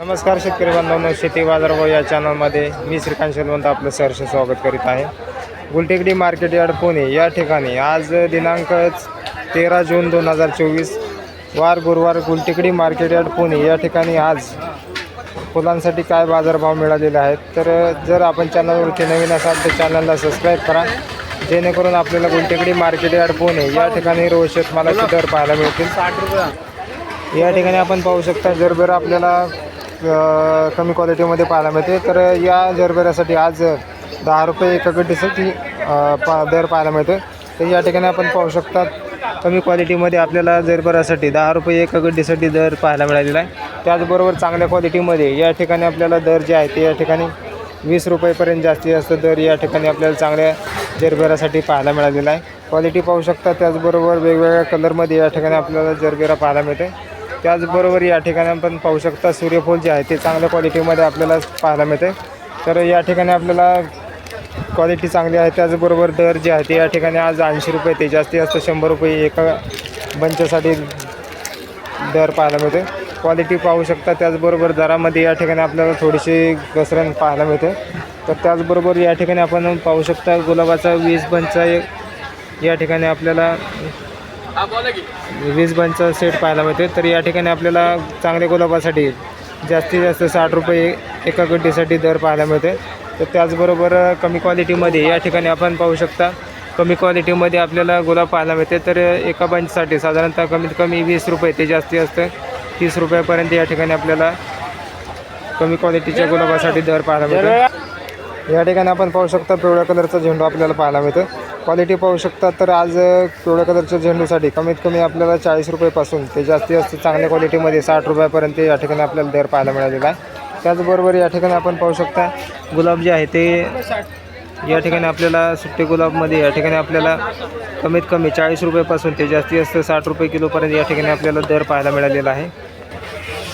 नमस्कार शेतकरी बांधवांनो शेती बाजारभाव या चॅनलमध्ये मी श्रीकांत शेलवंत आपलं सहर्ष स्वागत करीत आहे. गुलटेकडी मार्केट यार्ड पुणे या ठिकाणी आज दिनांक तेरा जून दोन हजार चोवीस वार गुरुवार गुलटेकडी मार्केट यार्ड पुणे या ठिकाणी आज फुलांसाठी काय बाजारभाव मिळालेले आहेत तर जर आपण चॅनलवरती नवीन असाल तर चॅनलला सबस्क्राईब करा जेणेकरून आपल्याला गुलटेकडी मार्केट यार्ड पुणे या ठिकाणी रोज शेतमालाचे दर पाहायला मिळतील. साठ रुपये या ठिकाणी आपण पाहू शकता जरबेर आपल्याला कमी क्वालिटीमध्ये पाहायला मिळते. तर या जरबेऱ्यासाठी आज दहा रुपये एका गड्डीसाठी पा दर पाहायला मिळते. तर या ठिकाणी आपण पाहू शकतात कमी क्वालिटीमध्ये आपल्याला जरबेरासाठी दहा रुपये एका गड्डीसाठी दर पाहायला मिळालेला आहे. त्याचबरोबर चांगल्या क्वालिटीमध्ये या ठिकाणी आपल्याला दर जे आहे ते या ठिकाणी वीस रुपयेपर्यंत जास्तीत जास्त दर या ठिकाणी आपल्याला चांगल्या जरबेरासाठी पाहायला मिळालेला आहे. क्वालिटी पाहू शकता त्याचबरोबर वेगवेगळ्या कलरमध्ये या ठिकाणी आपल्याला जरबेरा पाहायला मिळते. त्याचबरोबर या ठिकाणी आपण पाहू शकता सूर्यफूल जे आहे ते चांगल्या क्वालिटीमध्ये आपल्याला पाहायला मिळते तर या ठिकाणी आपल्याला क्वालिटी चांगली आहे. त्याचबरोबर दर जे आहे ते या ठिकाणी आज ऐंशी रुपये ते जास्तीत जास्त शंभर रुपये एका बंचसाठी दर पाहायला मिळते क्वालिटी पाहू शकता. त्याचबरोबर दरामध्ये या ठिकाणी आपल्याला थोडीशी घसरण पाहायला मिळते तर त्याचबरोबर या ठिकाणी आपण पाहू शकता गुलाबाचा वीस बंचचा या ठिकाणी आपल्याला वीस बंचचा सेट पाहायला मिळते. तर या ठिकाणी आपल्याला चांगल्या गुलाबासाठी जास्तीत जास्त साठ रुपये एका गड्डीसाठी दर पाहायला मिळते. तर त्याचबरोबर कमी क्वालिटीमध्ये या ठिकाणी आपण पाहू शकता कमी क्वालिटीमध्ये आपल्याला गुलाब पाहायला मिळते. तर एका बंचसाठी साधारणतः कमीत कमी वीस रुपये ते जास्तीत जास्त तीस रुपयापर्यंत या ठिकाणी आपल्याला कमी क्वालिटीच्या गुलाबासाठी दर पाहायला मिळते. या ठिकाणी आपण पाहू शकता पिवळ्या कलरचा झेंडू आपल्याला पाहायला मिळतो. क्वालिटी पाहू शकता तर आज पिवळ्या कलरच्या झेंडूसाठी कमीत कमी आपल्याला चाळीस रुपयेपासून ते जास्तीत जास्त चांगल्या क्वालिटीमध्ये साठ रुपयापर्यंत या ठिकाणी आपल्याला दर पाहायला मिळालेला आहे. त्याचबरोबर या ठिकाणी आपण पाहू शकता गुलाब जे आहे ते या ठिकाणी आपल्याला सुट्टे गुलाबमध्ये या ठिकाणी आपल्याला कमीत कमी चाळीस रुपयेपासून ते जास्तीत जास्त साठ रुपये किलोपर्यंत या ठिकाणी आपल्याला दर पाहायला मिळालेला आहे.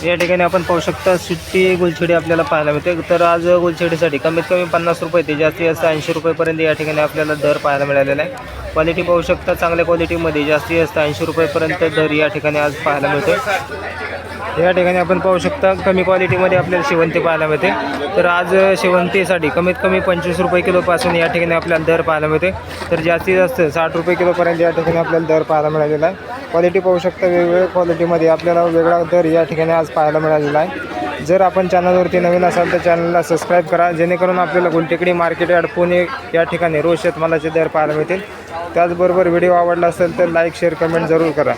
या ठिकाणी आपण पाहू शकता सुट्टी गुलछडी आपल्याला पाहायला मिळते. तर आज गुलछडीसाठी कमीत कमी पन्नास रुपये ते जास्तीत जास्त ऐंशी रुपयेपर्यंत या ठिकाणी आपल्याला दर पाहायला मिळालेला आहे. क्वालिटी पाहू शकता चांगल्या क्वालिटीमध्ये जास्तीत जास्त ऐंशी रुपयेपर्यंत दर या ठिकाणी आज पाहायला मिळतो या ठिकाणी आपण पाहू शकता कमी क्वालिटीमध्ये आपल्याला शेवंती पाहायला मिळते. तर आज शेवंतीसाठी कमीत कमी पंचवीस रुपये किलोपासून या ठिकाणी आपल्याला दर पाहायला मिळते तर जास्तीत जास्त साठ रुपये किलोपर्यंत या ठिकाणी आपल्याला दर पाहायला मिळालेला आहे. क्वालिटी पाहू शकता वेगवेगळ्या क्वालिटीमध्ये आपल्याला वेगळा दर या ठिकाणी आज पाहायला मिळालेला आहे. जर आपण चॅनलवरती नवीन असाल तर चॅनलला सबस्क्राईब करा. जेणेकरून आपल्याला गुलटेकडी मार्केट यार्ड पुणे या ठिकाणी रोज शेतमालाचे दर पाहायला मिळतील. त्याचबरोबर व्हिडिओ आवडला असेल तर लाईक शेअर कमेंट जरूर करा.